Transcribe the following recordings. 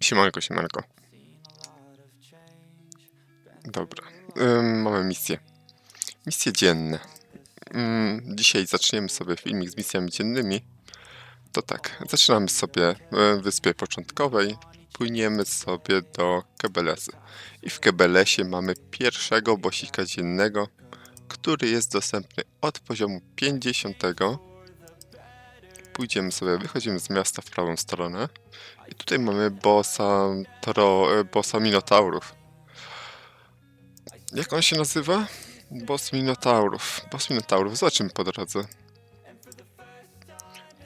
Siemanko, siemanko. Dobra, ym, mamy misje. Misje dzienne. Ym, dzisiaj zaczniemy sobie filmik z misjami dziennymi. To tak, zaczynamy sobie w wyspie początkowej. Płyniemy sobie do Kebelesy. I w Kebelesie mamy pierwszego bosika dziennego, który jest dostępny od poziomu 50. Pójdziemy sobie, wychodzimy z miasta w prawą stronę. I tutaj mamy bossa, toro, e, bossa Minotaurów. Jak on się nazywa? Boss Minotaurów. Boss Minotaurów. Zobaczymy po drodze.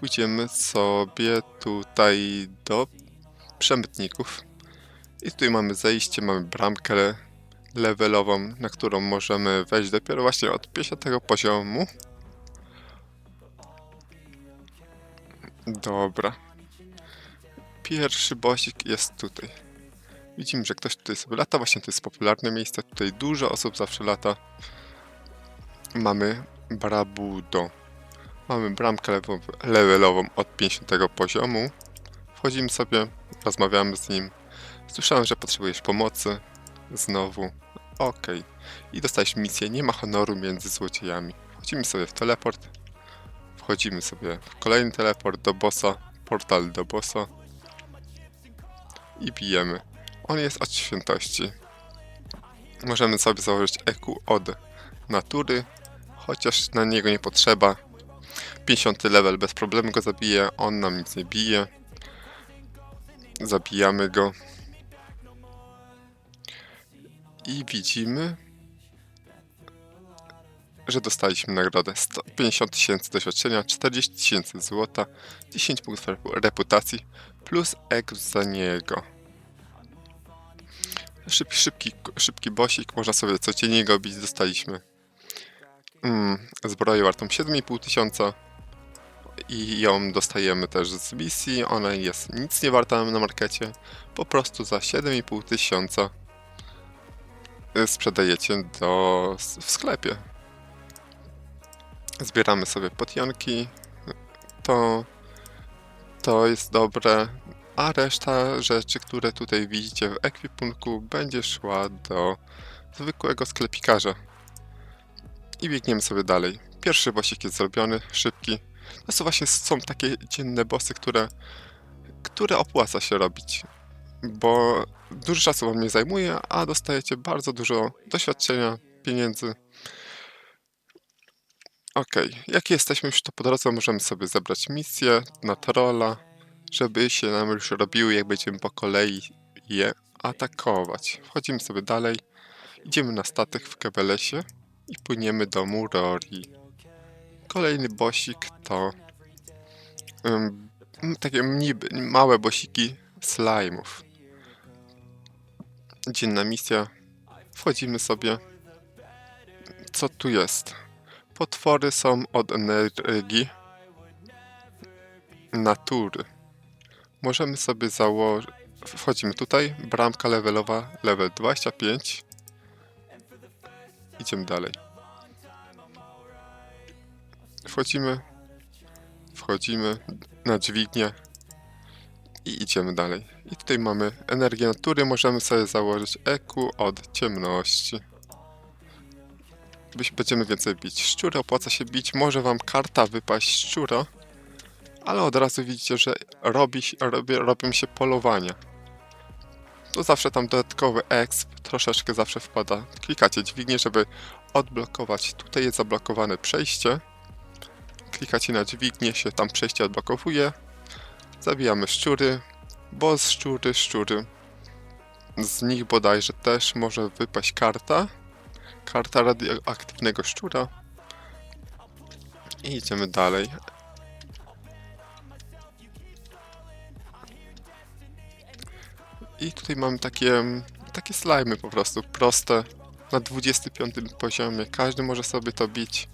Pójdziemy sobie tutaj do przemytników. I tutaj mamy zejście, mamy bramkę levelową, na którą możemy wejść dopiero właśnie od 50 poziomu. Dobra. Pierwszy bosik jest tutaj. Widzimy, że ktoś tutaj sobie lata. Właśnie to jest popularne miejsce. Tutaj dużo osób zawsze lata. Mamy Brabudo. Mamy bramkę lewo- levelową od 50 poziomu. Wchodzimy sobie, rozmawiamy z nim. Słyszałem, że potrzebujesz pomocy. Znowu. Okej. I dostałeś misję. Nie ma honoru między złodziejami. Wchodzimy sobie w teleport. Wchodzimy sobie w kolejny teleport do bossa. Portal do bossa i bijemy. On jest od świętości. Możemy sobie założyć EQ od natury, chociaż na niego nie potrzeba. 50 level bez problemu go zabije, on nam nic nie bije. Zabijamy go. I widzimy, że dostaliśmy nagrodę 150 tysięcy doświadczenia, 40 tysięcy złota, 10 punktów repu- reputacji plus EQ za niego. Szyb, szybki, szybki bosik, można sobie codziennie go bić, dostaliśmy mm, zbroję wartą 7,5 tysiąca i ją dostajemy też z misji, ona jest nic nie warta na markecie, po prostu za 7,5 tysiąca y, sprzedajecie do, w sklepie. Zbieramy sobie potionki, to, to jest dobre, a reszta rzeczy, które tutaj widzicie w ekwipunku, będzie szła do zwykłego sklepikarza. I biegniemy sobie dalej. Pierwszy bossik jest zrobiony, szybki. To są właśnie są takie dzienne bossy, które, które opłaca się robić. Bo dużo czasu wam nie zajmuje, a dostajecie bardzo dużo doświadczenia, pieniędzy. Okej, jak jesteśmy już to po drodze, możemy sobie zebrać misję na trolla żeby się nam już robiły, jak będziemy po kolei je atakować. Wchodzimy sobie dalej, idziemy na statek w Kebelesie i płyniemy do Murori. Kolejny bosik to um, takie niby, małe bosiki slime'ów. Dzienna misja. Wchodzimy sobie. Co tu jest? Potwory są od energii natury możemy sobie założyć. Wchodzimy tutaj, bramka levelowa, level 25. Idziemy dalej. Wchodzimy, wchodzimy na dźwignię i idziemy dalej. I tutaj mamy energię natury, możemy sobie założyć EQ od ciemności. Będziemy więcej bić szczura, opłaca się bić, może wam karta wypaść szczura, ale od razu widzicie, że robi, robi, robią się polowania. To zawsze tam dodatkowy exp troszeczkę zawsze wpada. Klikacie dźwignię, żeby odblokować. Tutaj jest zablokowane przejście. Klikacie na dźwignię, się tam przejście odblokowuje. Zabijamy szczury, bo z szczury, szczury. Z nich bodajże też może wypaść karta. Karta radioaktywnego szczura. I idziemy dalej. I tutaj mamy takie, takie slajmy po prostu, proste, na 25 poziomie. Każdy może sobie to bić.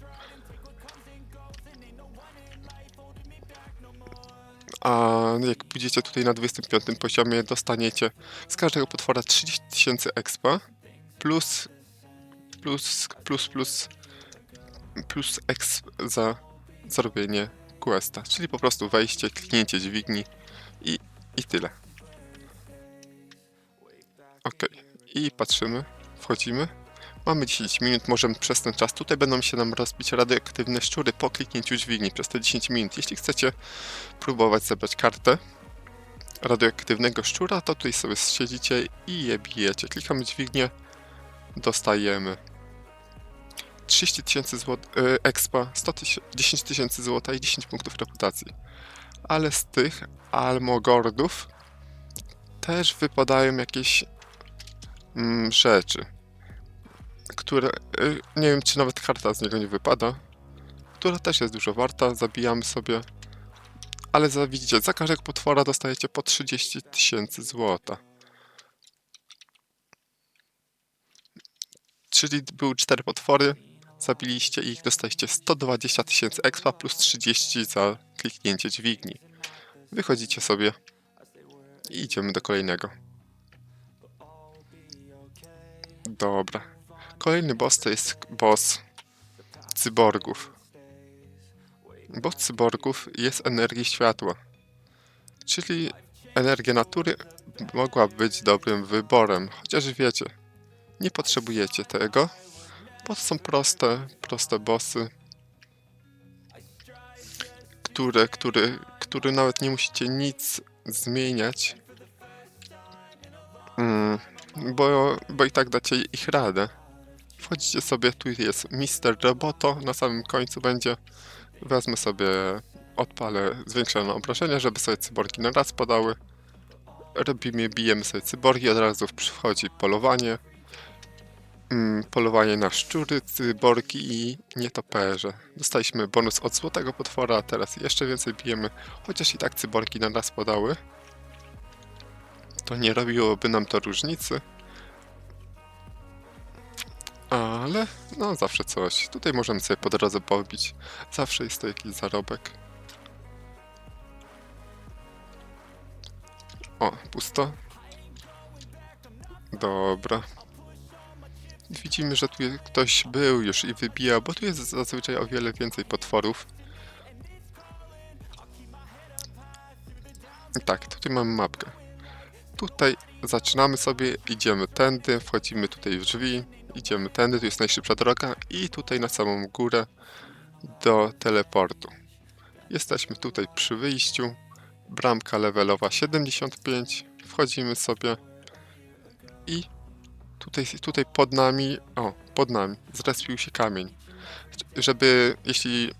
A jak pójdziecie tutaj na 25 poziomie, dostaniecie z każdego potwora 30 tysięcy expa plus plus plus plus plus exp za zrobienie questa, czyli po prostu wejście, kliknięcie dźwigni i, i tyle. I patrzymy, wchodzimy. Mamy 10 minut, możemy przez ten czas. Tutaj będą się nam rozbić radioaktywne szczury po kliknięciu dźwigni przez te 10 minut. Jeśli chcecie próbować zebrać kartę radioaktywnego szczura, to tutaj sobie siedzicie i je bijecie. Klikamy dźwignię, dostajemy 30 tysięcy złot- y, expa, 100 tysię- 10 tysięcy złota i 10 punktów reputacji. Ale z tych almogordów też wypadają jakieś mm, rzeczy, które y, nie wiem, czy nawet karta z niego nie wypada, która też jest dużo warta. Zabijamy sobie, ale za, widzicie, za każdego potwora dostajecie po 30 tysięcy złota. Czyli były cztery potwory, zabiliście ich, dostaliście 120 tysięcy expa plus 30 za kliknięcie dźwigni. Wychodzicie sobie i idziemy do kolejnego. Dobra. Kolejny boss to jest boss cyborgów. Boss cyborgów jest energii światła. Czyli energia natury mogła być dobrym wyborem. Chociaż wiecie, nie potrzebujecie tego, bo to są proste, proste bossy, które, które, które nawet nie musicie nic zmieniać, mm, bo, bo i tak dacie ich radę. Wchodzicie sobie, tu jest Mister Roboto, na samym końcu będzie. Wezmę sobie, odpalę zwiększone obrażenia, żeby sobie cyborgi na raz padały. Robimy, bijemy sobie cyborgi, od razu przychodzi polowanie. Mm, polowanie na szczury, cyborgi i nietoperze. Dostaliśmy bonus od złotego potwora, a teraz jeszcze więcej bijemy. Chociaż i tak cyborgi na nas podały. To nie robiłoby nam to różnicy. Ale no zawsze coś. Tutaj możemy sobie po drodze pobić. Zawsze jest to jakiś zarobek. O, pusto. Dobra. Widzimy, że tu ktoś był już i wybija, bo tu jest zazwyczaj o wiele więcej potworów. Tak, tutaj mamy mapkę. Tutaj zaczynamy sobie, idziemy tędy, wchodzimy tutaj w drzwi, idziemy tędy, tu jest najszybsza droga i tutaj na samą górę do teleportu. Jesteśmy tutaj przy wyjściu, bramka levelowa 75, wchodzimy sobie i tutaj, tutaj pod nami, o, pod nami, zrespił się kamień. Żeby, jeśli,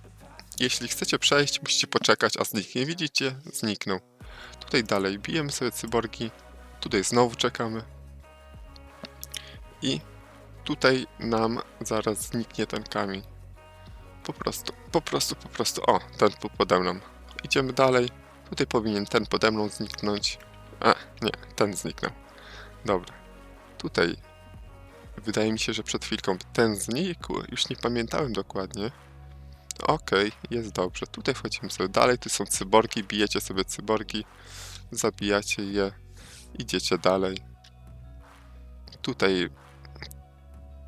jeśli chcecie przejść, musicie poczekać, a zniknie. Widzicie? Zniknął. Tutaj dalej bijemy sobie cyborgi. Tutaj znowu czekamy. I tutaj nam zaraz zniknie ten kamień. Po prostu, po prostu, po prostu. O, ten tu pode mną. Idziemy dalej. Tutaj powinien ten pode mną zniknąć. A, nie, ten zniknął. Dobra. Tutaj wydaje mi się, że przed chwilką ten znikł. Już nie pamiętałem dokładnie. Okej, jest dobrze. Tutaj wchodzimy sobie dalej. Tu są cyborgi. Bijecie sobie cyborgi. Zabijacie je. Idziecie dalej. Tutaj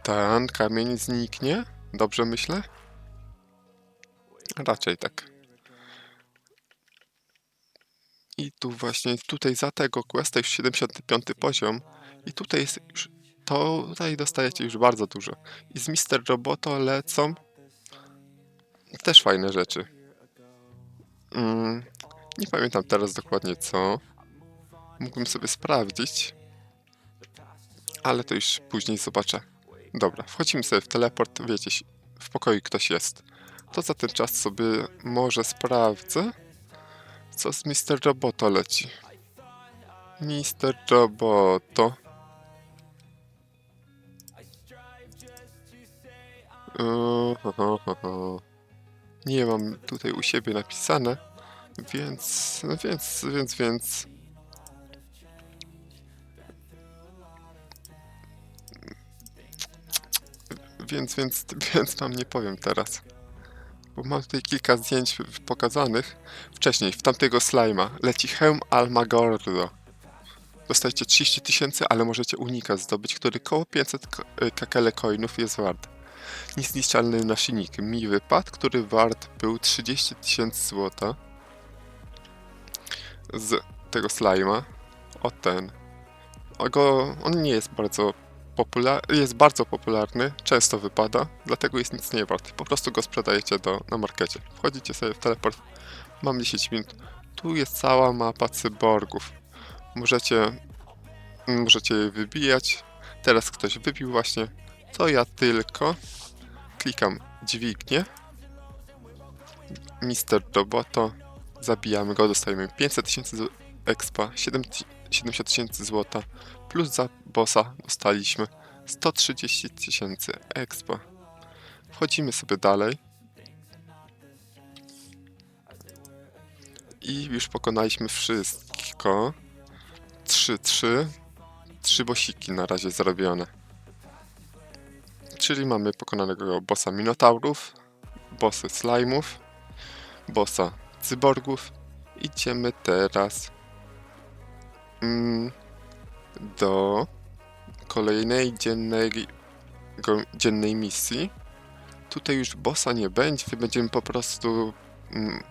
ten kamień zniknie. Dobrze myślę? Raczej tak. I tu właśnie, tutaj za tego questa już 75 poziom. I tutaj jest już, to tutaj dostajecie już bardzo dużo. I z Mister Roboto lecą też fajne rzeczy. Mm, nie pamiętam teraz dokładnie co. Mógłbym sobie sprawdzić. Ale to już później zobaczę. Dobra, wchodzimy sobie w teleport, wiecie, w pokoju ktoś jest. To za ten czas sobie może sprawdzę, co z Mister Roboto leci. Mister Roboto. Ho. Nie mam tutaj u siebie napisane, więc, no więc, więc, więc. Więc, więc, więc wam nie powiem teraz. Bo mam tutaj kilka zdjęć pokazanych. Wcześniej, w tamtego slajma leci hełm Almagordo. Dostajecie 30 tysięcy, ale możecie unikat zdobyć, który koło 500 ko- y, kakele coinów jest wart. Niezniszczalny naszyjnik mi wypadł, który wart był 30 tysięcy złota. Z tego slajma. O ten. go, on nie jest bardzo popularny, jest bardzo popularny, często wypada, dlatego jest nic nie wart. Po prostu go sprzedajecie do, na markecie. Wchodzicie sobie w teleport, mam 10 minut. Tu jest cała mapa cyborgów. Możecie, możecie je wybijać. Teraz ktoś wybił właśnie. To ja tylko klikam dźwignię. Mister Roboto. Zabijamy go, dostajemy 500 tysięcy expa, 7 ty- 70 tysięcy złota, plus za bossa dostaliśmy 130 tysięcy expa. Wchodzimy sobie dalej. I już pokonaliśmy wszystko. 3-3. Trzy bosiki na razie zrobione. Czyli mamy pokonanego bossa Minotaurów, bossy Slime'ów, bossa Cyborgów. Idziemy teraz mm, do kolejnej dziennej, go, dziennej misji. Tutaj już bossa nie będzie, będziemy po prostu mm,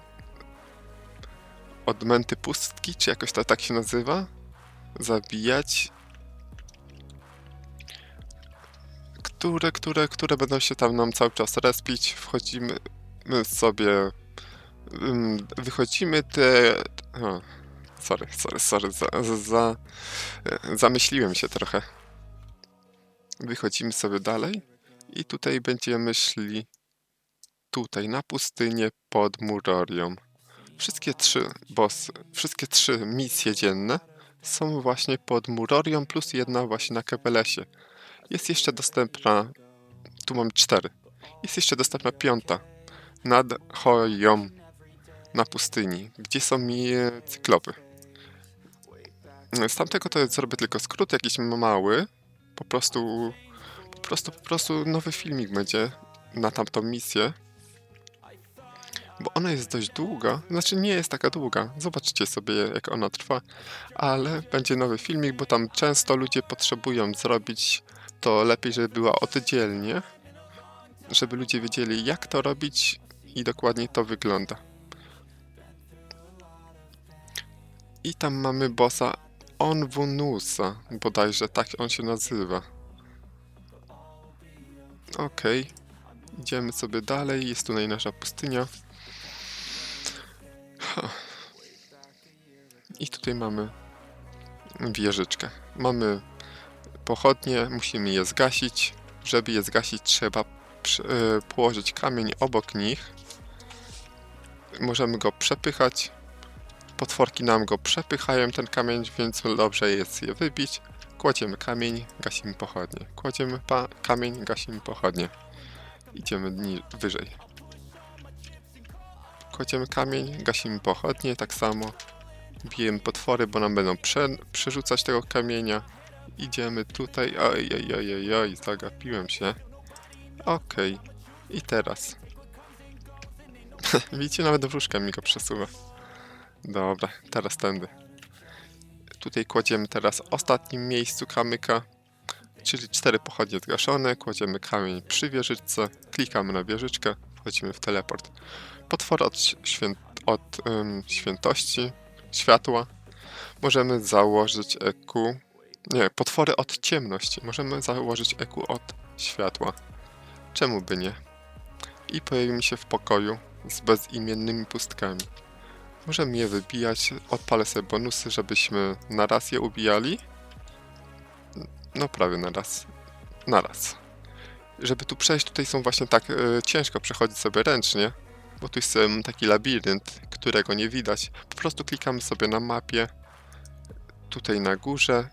odmęty pustki, czy jakoś to tak się nazywa, zabijać. Które, które, które będą się tam nam cały czas respić. Wchodzimy my sobie, wychodzimy te... O, sorry, sorry, sorry, za, za, za, e, zamyśliłem się trochę. Wychodzimy sobie dalej i tutaj będziemy szli tutaj na pustynię pod Murorią. Wszystkie trzy bossy, wszystkie trzy misje dzienne są właśnie pod Murorią plus jedna właśnie na Kepelesie. Jest jeszcze dostępna, tu mam cztery, jest jeszcze dostępna piąta. Nad Hoją na pustyni, gdzie są mi cyklopy. Z tamtego to zrobię tylko skrót jakiś mały, po prostu, po prostu, po prostu nowy filmik będzie na tamtą misję. Bo ona jest dość długa, znaczy nie jest taka długa, zobaczcie sobie jak ona trwa, ale będzie nowy filmik, bo tam często ludzie potrzebują zrobić to lepiej, żeby była oddzielnie, żeby ludzie wiedzieli jak to robić i dokładnie to wygląda. I tam mamy bossa Onwunusa, bodajże tak on się nazywa. Okej, idziemy sobie dalej, jest tutaj nasza pustynia. I tutaj mamy wieżyczkę. Mamy pochodnie, musimy je zgasić. Żeby je zgasić, trzeba y, położyć kamień obok nich. Możemy go przepychać. Potworki nam go przepychają, ten kamień, więc dobrze jest je wybić. Kładziemy kamień, gasimy pochodnie. Kładziemy kamień, gasimy pochodnie. Idziemy wyżej. Kładziemy kamień, gasimy pochodnie, tak samo. Bijemy potwory, bo nam będą prze, przerzucać tego kamienia. Idziemy tutaj. Oj zagapiłem się. Okej. I teraz. Widzicie, nawet wróżka mi go przesuwa. Dobra, teraz tędy. Tutaj kładziemy teraz w ostatnim miejscu kamyka, czyli cztery pochodnie zgaszone, kładziemy kamień przy wieżyczce, klikamy na wieżyczkę, wchodzimy w teleport. Potwory od, od świętości, światła. Możemy założyć EQ. Nie, potwory od ciemności. Możemy założyć EQ od światła. Czemu by nie? I pojawimy się w pokoju z bezimiennymi pustkami. Możemy je wybijać. Odpalę sobie bonusy, żebyśmy na raz je ubijali. No prawie na raz. Na raz. Żeby tu przejść, tutaj są właśnie tak e, ciężko przechodzić sobie ręcznie, bo tu jest taki labirynt, którego nie widać. Po prostu klikamy sobie na mapie, tutaj na górze.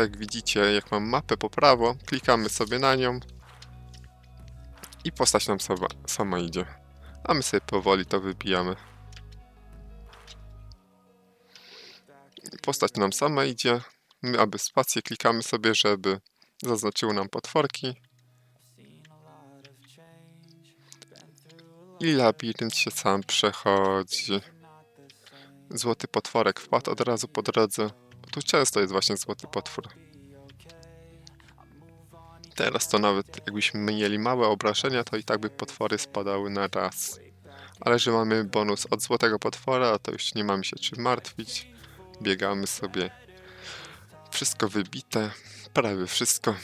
Tak jak widzicie, jak mam mapę po prawo, klikamy sobie na nią i postać nam sama, sama idzie. A my sobie powoli to wybijamy. Postać nam sama idzie. My aby spację klikamy sobie, żeby zaznaczyły nam potworki. I labirynt się sam przechodzi. Złoty potworek wpadł od razu po drodze. Tu często jest właśnie złoty potwór. Teraz to nawet jakbyśmy mieli małe obrażenia, to i tak by potwory spadały na raz. Ale że mamy bonus od złotego potwora, to już nie mamy się czym martwić. Biegamy sobie. wszystko wybite, prawie wszystko.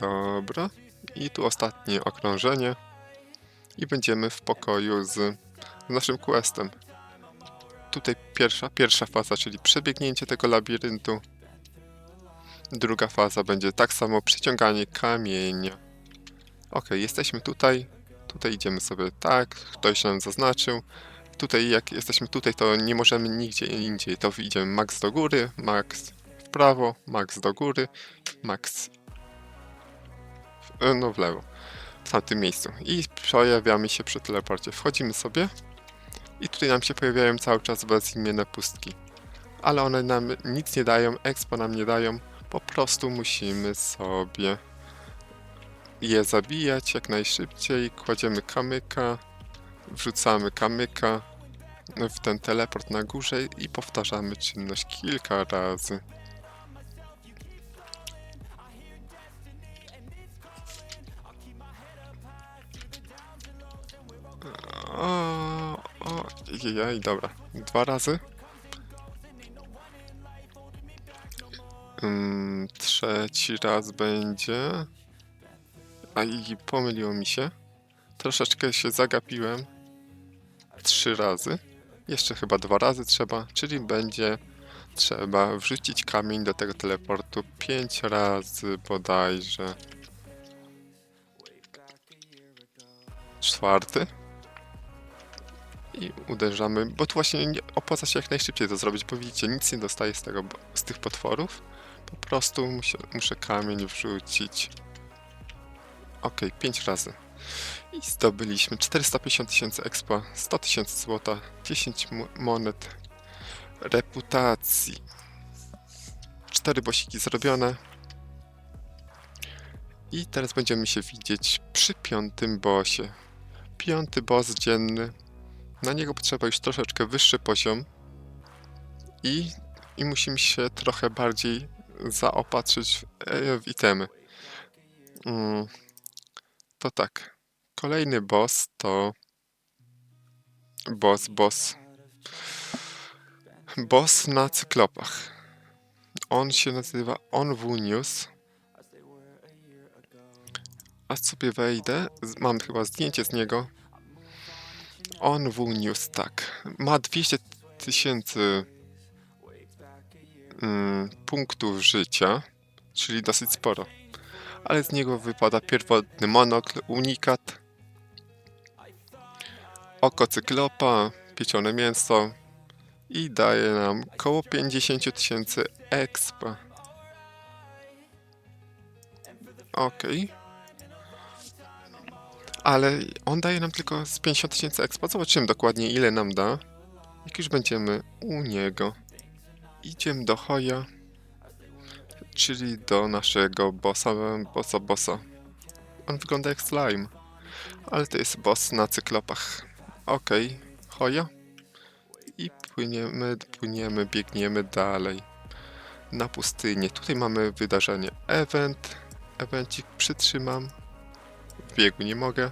Dobra. I tu ostatnie okrążenie. I będziemy w pokoju z, naszym questem. Tutaj pierwsza, pierwsza faza, czyli przebiegnięcie tego labiryntu. Druga faza będzie tak samo przyciąganie kamienia. Ok, jesteśmy tutaj. Tutaj idziemy sobie tak, ktoś nam zaznaczył. Tutaj jak jesteśmy tutaj, to nie możemy nigdzie indziej. To idziemy max do góry, max w prawo, max do góry, max w, no w lewo. W tamtym miejscu. I pojawiamy się przy teleporcie. Wchodzimy sobie i tutaj nam się pojawiają cały czas bezimienne pustki. Ale one nam nic nie dają, expo nam nie dają. Po prostu musimy sobie je zabijać jak najszybciej. Kładziemy kamyka, wrzucamy kamyka w ten teleport na górze i powtarzamy czynność kilka razy. Jej, dobra. Dwa razy. Ym, trzeci raz będzie. A i pomyliło mi się. Troszeczkę się zagapiłem. Trzy razy. Jeszcze chyba dwa razy trzeba, czyli będzie trzeba wrzucić kamień do tego teleportu pięć razy bodajże. Czwarty. I uderzamy, bo tu właśnie nie, opłaca się jak najszybciej to zrobić, bo widzicie, nic nie dostaję z, tego, z tych potworów. Po prostu muszę, muszę kamień wrzucić. Ok, 5 razy. I zdobyliśmy 450 tysięcy expa, 100 tysięcy złota, 10 mo- monet reputacji. 4 bosiki zrobione. I teraz będziemy się widzieć przy piątym bosie. Piąty boss dzienny. Na niego potrzeba już troszeczkę wyższy poziom. I, i musimy się trochę bardziej zaopatrzyć w, e, w itemy. Mm, to tak. Kolejny boss to. Boss, boss. Boss na cyklopach. On się nazywa Onwunius. A sobie wejdę. Mam chyba zdjęcie z niego. Onwunius, tak. Ma 200 tysięcy mm, punktów życia, czyli dosyć sporo ale z niego wypada pierwotny monokl, unikat, oko cyklopa, pieczone mięso i daje nam około 50 tysięcy expa. Okej. Ale on daje nam tylko z 50 tysięcy expa. Zobaczymy dokładnie ile nam da. Jak już będziemy u niego. Idziemy do Hoja czyli do naszego bossa, bossa, bossa. On wygląda jak slime, ale to jest boss na cyklopach. Okej, hoja. I płyniemy, płyniemy, biegniemy dalej. Na pustynię. Tutaj mamy wydarzenie event. Evencik przytrzymam. Biegu nie mogę.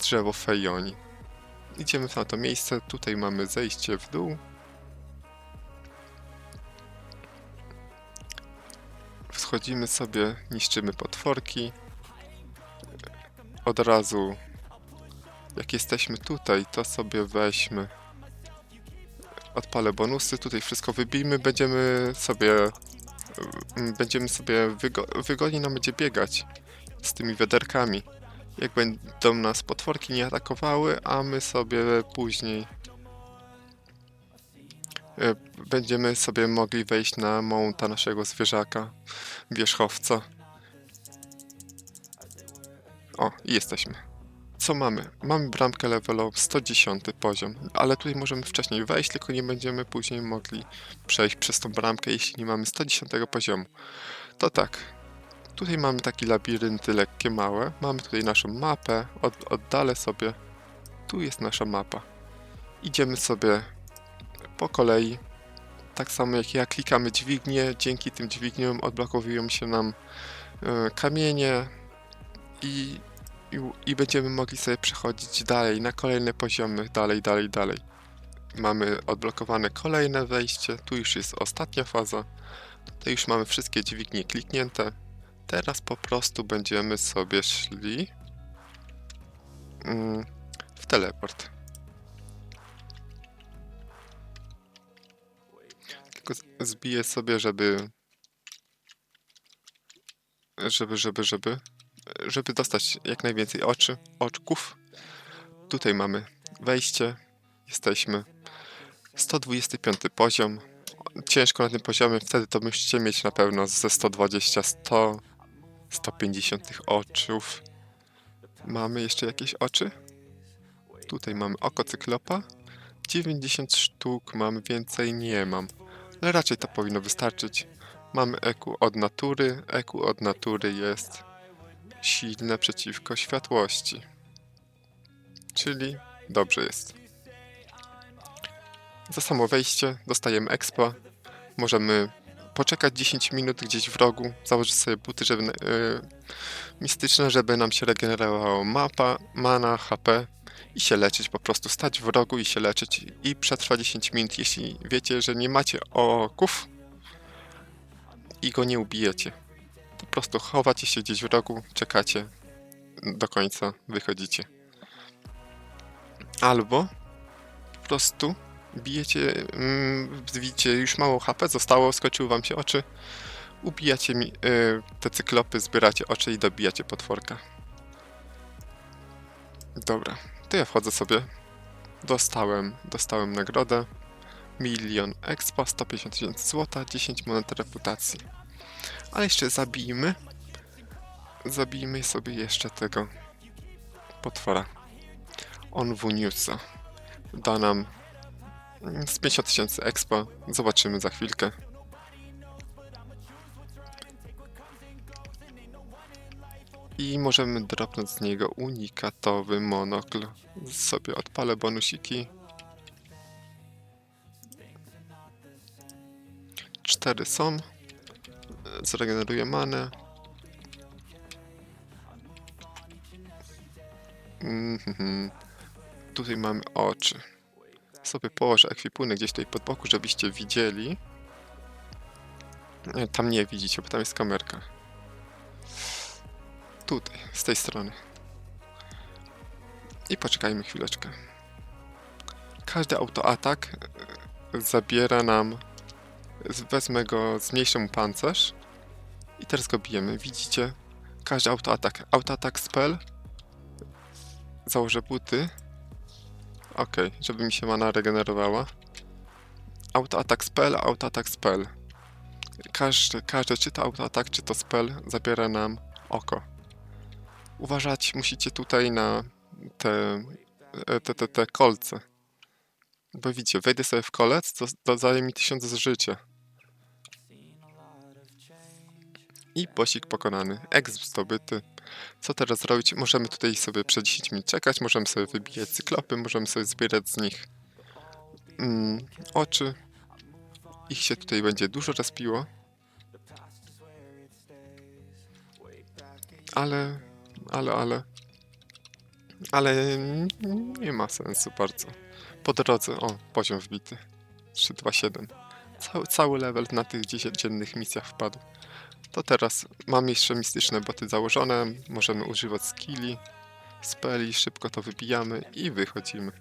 Drzewo Fejoni. Idziemy w to miejsce. Tutaj mamy zejście w dół. Wchodzimy sobie, niszczymy potworki. Od razu, jak jesteśmy tutaj, to sobie weźmy. Odpalę bonusy, tutaj wszystko wybijmy, będziemy sobie. mm, Będziemy sobie. Wygo wygodnie nam będzie biegać z tymi wiaderkami. Jak będą nas potworki nie atakowały, a my sobie później e, będziemy sobie mogli wejść na mounta naszego zwierzaka, wierzchowca. O, jesteśmy. Co mamy? Mamy bramkę levelową 110 poziom, ale tutaj możemy wcześniej wejść, tylko nie będziemy później mogli przejść przez tą bramkę, jeśli nie mamy 110 poziomu. To tak. Tutaj mamy takie labirynty lekkie, małe. Mamy tutaj naszą mapę. Od, oddalę sobie. Tu jest nasza mapa. Idziemy sobie po kolei. Tak samo jak ja klikamy dźwignię, dzięki tym dźwigniom odblokowują się nam e, kamienie i, i, i będziemy mogli sobie przechodzić dalej na kolejne poziomy, dalej, dalej, dalej. mamy odblokowane kolejne wejście. Tu już jest ostatnia faza. Tutaj już mamy wszystkie dźwignie kliknięte. Teraz po prostu będziemy sobie szli mm, w teleport. Tylko zbiję sobie, żeby żeby, żeby, żeby żeby dostać jak najwięcej oczy, oczków. Tutaj mamy wejście. Jesteśmy 125 poziom. Ciężko na tym poziomie, wtedy to musicie mieć na pewno ze 120, 100, 150 tych oczów. Mamy jeszcze jakieś oczy? Tutaj mamy oko cyklopa. 90 sztuk mam, więcej nie mam. Ale raczej to powinno wystarczyć. Mamy EQ od natury. EQ od natury jest silne przeciwko światłości. Czyli dobrze jest. Za samo wejście dostajemy expa. Możemy poczekać 10 minut gdzieś w rogu, założyć sobie buty żeby, yy, mistyczne, żeby nam się regenerowało mapa, mana, HP i się leczyć, po prostu stać w rogu i się leczyć i przetrwa 10 minut, jeśli wiecie, że nie macie oków i go nie ubijecie. Po prostu chowacie się gdzieś w rogu, czekacie do końca, wychodzicie. Albo po prostu bijecie, mm, widzicie już mało HP zostało, skończyły wam się oczy, ubijacie mi, y, te cyklopy, zbieracie oczy i dobijacie potworka. Dobra, to ja wchodzę sobie. Dostałem, dostałem nagrodę. Milion expa, 150 tysięcy złota, 10 monet reputacji. Ale jeszcze zabijmy. Zabijmy sobie jeszcze tego potwora. On Wuniusa. Da nam z 50 tysięcy expa. Zobaczymy za chwilkę. I możemy dropnąć z niego unikatowy monokl. Sobie odpalę bonusiki. Cztery są. Zregeneruję manę. Mhm. Tutaj mamy oczy. Sobie położę ekwipunek gdzieś tutaj pod boku, żebyście widzieli. Tam nie widzicie, bo tam jest kamerka. Tutaj, z tej strony. I poczekajmy chwileczkę. Każdy autoatak e, zabiera nam. Wezmę go, zmniejszę mu pancerz. I teraz go bijemy. Widzicie? Każdy autoatak. Autoatak spell. Założę buty. Ok, żeby mi się mana regenerowała. Autoatak spell, autoatak spell. Każdy, każdy, czy to autoatak, czy to spell, zabiera nam oko. Uważać musicie tutaj na te, e, te, te, te kolce. Bo widzicie, wejdę sobie w kolec, to, to daje mi 1000 z życia. I posik pokonany. Exp zdobyty. Co teraz zrobić? Możemy tutaj sobie przez 10 minut czekać, możemy sobie wybijać cyklopy, możemy sobie zbierać z nich mm, oczy. Ich się tutaj będzie dużo rozpiło. Ale, ale, ale, ale nie ma sensu bardzo. Po drodze, o, poziom wbity. 327. Cały, cały level na tych dziennych misjach wpadł. To teraz mam jeszcze mistyczne boty założone, możemy używać skilli, speli, szybko to wybijamy i wychodzimy.